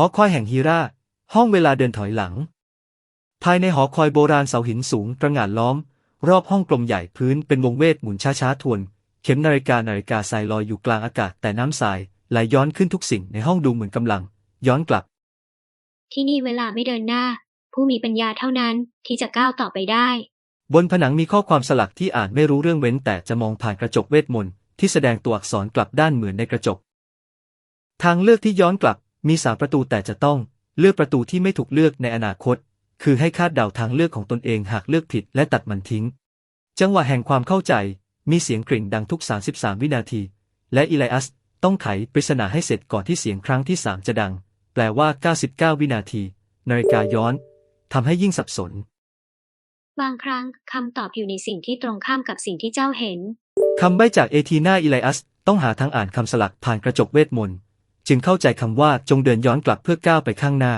อคอยแห่งฮีราห้องเวลาเดินถอยหลัง ภายในหอคอยโบราณเสาหินสูงตระหง่านล้อม รอบห้องกลมใหญ่พื้นเป็นวงเวทหมุนช้าๆทวน เข็มนาฬิกานาฬิกาทรายลอยอยู่กลางอากาศแต่น้ำทรายไหลย้อนขึ้นทุกสิ่งในห้องดูเหมือนกำลัง ย้อนกลับ ที่นี่เวลาไม่เดินหน้า ผู้มีปัญญาเท่านั้นที่จะก้าวต่อไปได้ บนผนังมีข้อความสลักที่อ่านไม่รู้เรื่องเว้น แต่จะมองผ่านกระจกเวทมนต์ที่แสดงตัวอักษรกลับด้านเหมือนในกระจก ทางเลือกที่ย้อนกลับ มีสามประตูแต่จะต้องเลือกประตูที่ไม่ถูกเลือกในอนาคต คือให้คาดเดาทางเลือกของตนเองหากเลือกผิดและตัดมันทิ้ง จังหวะแห่งความเข้าใจ มีเสียงกริ่งดังทุก 33 วินาที และอีไลอัสต้องไขปริศนาให้เสร็จก่อนที่เสียงครั้งที่3จะดัง แปลว่า 99 วินาที นาฬิกาย้อนทำให้ยิ่งสับสน บางครั้งคำตอบอยู่ในสิ่งที่ตรงข้ามกับสิ่งที่เจ้าเห็นคำใบ้จากเอทีนาอิไลอัสต้องหาทางอ่านคำสลักผ่านกระจกเวทมนต์ จึงเข้าใจคำว่าจงเดินย้อนกลับเพื่อก้าวไปข้างหน้า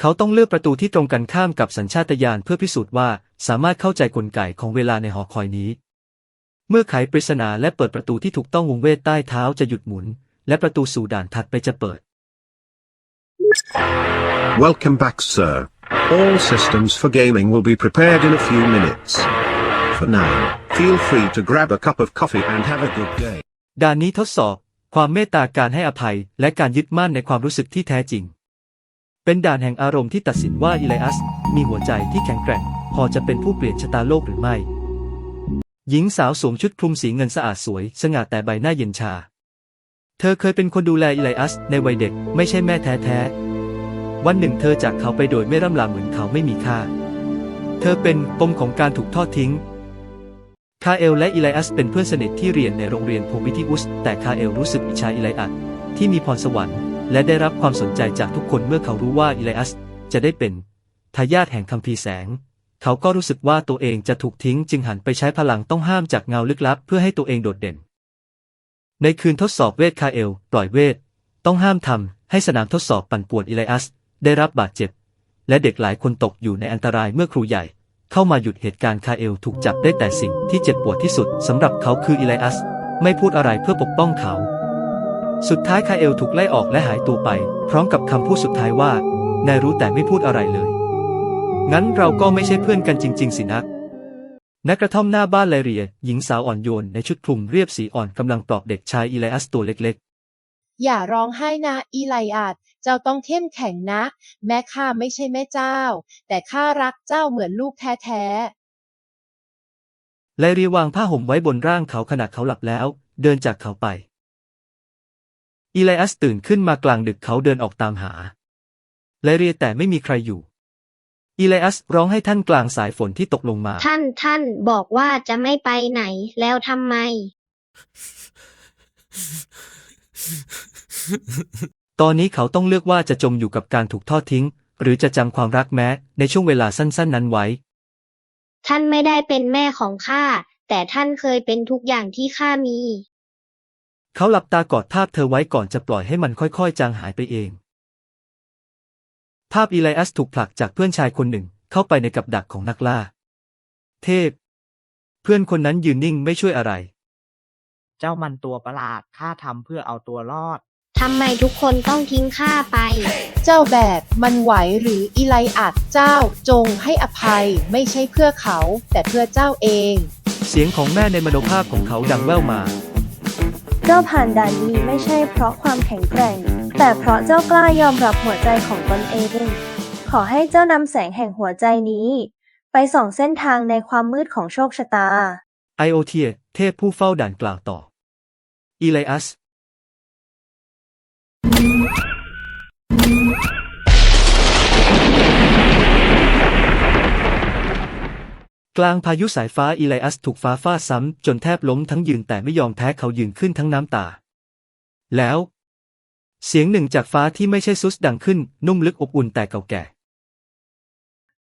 เขาต้องเลือกประตูที่ตรงกันข้ามกับสัญชาตญาณเพื่อพิสูจน์ว่าสามารถเข้าใจกลไกของเวลาในหอคอยนี้ เมื่อไขปริศนาและเปิดประตูที่ถูกต้องวงเวทใต้เท้าจะหยุดหมุน และประตูสู่ด่านถัดไปจะเปิด Welcome back, sir. All systems for gaming will be prepared in a few minutes. For now, feel free to grab a cup of coffee and have a good day. ด่านนี้ทดสอบ ความเมตตาการให้อภัย และการยึดมั่นในความรู้สึกที่แท้จริง เป็นด่านแห่งอารมณ์ที่ตัดสินว่าอิไลอัส มีหัวใจที่แข็งแกร่ง พอจะเป็นผู้เปลี่ยนชะตาโลกหรือไม่ หญิงสาวสวมชุดคลุมสีเงินสะอาดสวย สง่าแต่ใบหน้าเย็นชา เธอเคยเป็นคนดูแลอิไลอัส ในวัยเด็กไม่ใช่แม่แท้ๆ วันหนึ่งเธอจากเขาไปโดยไม่ร่ำลาเหมือนเขาไม่มีค่า เธอเป็นปมของการถูกทอดทิ้ง คาเอลและอิไลอัสเป็นเพื่อนสนิทที่เรียนในโรงเรียนโพมิทิอุส แต่คาเอลรู้สึกอิจฉาอิไลอัสที่มีพรสวรรค์และได้รับความสนใจจากทุกคนเมื่อเขารู้ว่าอิไลอัสจะได้เป็นทายาทแห่งคัมภีร์แสง เขาก็รู้สึกว่าตัวเองจะถูกทิ้งจึงหันไปใช้พลังต้องห้ามจากเงาลึกลับเพื่อให้ตัวเองโดดเด่น ในคืนทดสอบเวทคาเอล ปล่อยเวท ต้องห้ามทำให้สนามทดสอบปั่นป่วนอิไลอัส ได้รับบาดเจ็บ และเด็กหลายคนตกอยู่ในอันตรายเมื่อครูใหญ่ เข้ามาหยุดเหตุการณ์คาเอลถูกจับได้แต่สิ่งที่เจ็บปวดที่สุดสำหรับเขาคืออิไลอัส ไม่พูดอะไรเพื่อปกป้องเขา สุดท้ายคาเอลถูกไล่ออกและหายตัวไป พร้อมกับคำพูดสุดท้ายว่านายรู้แต่ไม่พูดอะไรเลย งั้นเราก็ไม่ใช่เพื่อนกันจริง ๆ สินะณกกระท่อมหน้าบ้านไลเรีย หญิงสาวอ่อนโยนในชุดคลุมเรียบสีอ่อนกำลังปลอบเด็กชายอิไลอัสตัวเล็กๆ อย่าร้องไห้นะอีไลอาด เจ้าต้องเข้มแข็งนะ แม่ข้าไม่ใช่แม่เจ้า แต่ข้ารักเจ้าเหมือนลูกแท้ๆไลเรียวางผ้าห่มไว้บนร่างเขาขณะเขาหลับแล้ว เดินจากเขาไปอิไลอัสตื่นขึ้นมากลางดึกเขาเดินออกตามหาไลเรียแต่ไม่มีใครอยู่อิไลอัสร้องให้ท่านกลางสายฝนที่ตกลงมา ท่านท่านบอกว่าจะไม่ไปไหนแล้วทำไม ตอนนี้เขาต้องเลือกว่าจะจมอยู่กับการถูกทอดทิ้ง หรือจะจำความรักแม้ ในช่วงเวลาสั้น ๆ นั้นไว้ ท่านไม่ได้เป็นแม่ของข้า แต่ท่านเคยเป็นทุกอย่างที่ข้ามี เขาหลับตากอดภาพเธอไว้ก่อนจะปล่อยให้มันค่อยๆ จางหายไปเอง ภาพอีไลอัสถูกผลักจากเพื่อนชายคนหนึ่งเข้าไปในกับดักของนักล่า เทพ เพื่อนคนนั้นยืนนิ่งไม่ช่วยอะไร เจ้ามันตัวประหลาดข้าทำเพื่อเอาตัวรอด ทำไมทุกคนต้องทิ้งข้าไปๆเจ้าแบกมันไหวหรืออีไลอาดเจ้าจงให้อภัยไม่ใช่เพื่อเขา แต่เพื่อเจ้าเอง เสียงของแม่ในมโนภาพของเขาดังแว่วมา เจ้าผ่านด่านนี้ไม่ใช่เพราะความแข็งแกร่ง แต่เพราะเจ้ากล้ายอมรับหัวใจของตนเอง ขอให้เจ้านำแสงแห่งหัวใจนี้ ไปส่องเส้นทางในความมืดของโชคชะตา ไอโอเทียเทพผู้เฝ้าด่านกล่าวต่ออีไลอัส กลางพายุสายฟ้าอีไลอัสถูกฟ้าฟาดซ้ำจนแทบล้มทั้งยืนแต่ไม่ยอมแพ้เขายืนขึ้นทั้งน้ำตา แล้ว เสียงหนึ่งจากฟ้าที่ไม่ใช่ซุสดังขึ้น นุ่มลึกอบอุ่นแต่เก่าแก่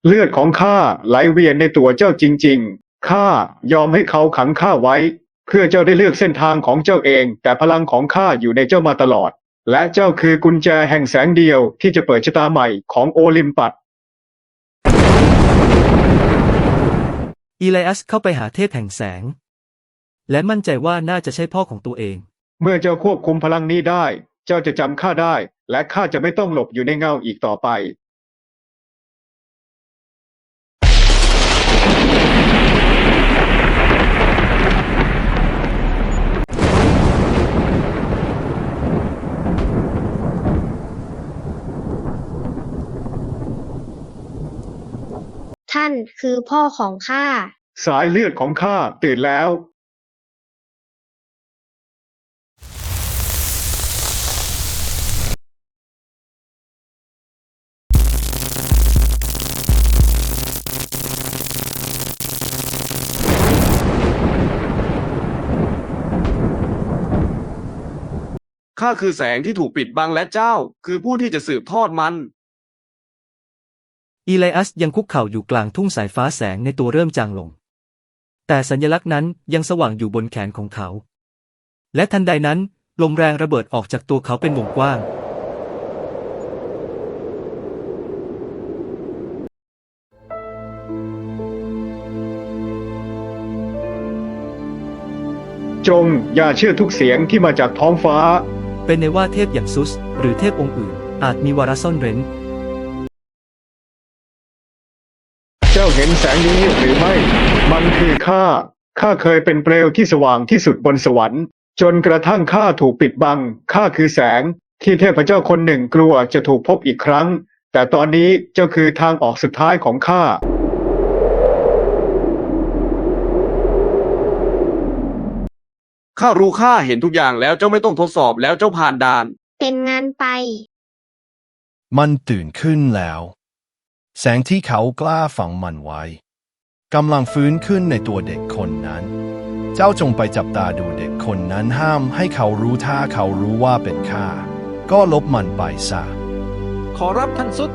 เลือดของข้าไหลเวียนในตัวเจ้าจริง ๆ ข้ายอมให้เขาขังข้าไว้ เพื่อเจ้าได้เลือกเส้นทางของเจ้าเอง แต่พลังของข้าอยู่ในเจ้ามาตลอด และเจ้าคือกุญแจแห่งแสงเดียวที่จะเปิดชะตาใหม่ของโอลิมปัส อีไลอัสเข้าไปหาเทพแห่งแสง และมั่นใจว่าน่าจะใช่พ่อของตัวเอง เมื่อเจ้าควบคุมพลังนี้ได้ เจ้าจะจำข้าได้ และข้าจะไม่ต้องหลบอยู่ในเงาอีกต่อไป ท่านคือพ่อของข้า สายเลือดของข้าตื่นแล้วข้าคือแสงที่ถูกปิดบังและเจ้า คือผู้ที่จะสืบทอดมัน อีไลอัสยังคุกเข่าอยู่กลางทุ่งสายฟ้าแสงในตัวเริ่มจางลง แต่สัญลักษณ์นั้นยังสว่างอยู่บนแขนของเขา และทันใดนั้น ลมแรงระเบิดออกจากตัวเขาเป็นวงกว้าง จงอย่าเชื่อทุกเสียงที่มาจากท้องฟ้า เป็นในว่าเทพอย่างซุส หรือเทพองค์อื่น อาจมีวาระซ่อนเร้น จ้าเห็นแสงนี้หรือไม่ มันคือข้า ข้าเคยเป็นเปลวที่สว่างที่สุดบนสวรรค์ จนกระทั่งข้าถูกปิดบัง ข้าคือแสง ที่เทพเจ้าคนหนึ่งกลัวจะถูกพบอีกครั้ง แต่ตอนนี้เจ้าคือทางออกสุดท้ายของข้าข้ารู้ข้าเห็นทุกอย่างแล้วเจ้าไม่ต้องทดสอบแล้วเจ้าผ่านด่าน เป็นงานไป มันตื่นขึ้นแล้ว แสงที่เขากล้าฝังมันไว้กำลังฟื้นขึ้นในตัวเด็กคนนั้น เจ้าจงไปจับตาดูเด็กคนนั้นห้ามให้เขารู้ถ้าเขารู้ว่าเป็นข้าก็ลบมันไปซะขอรับท่านสุด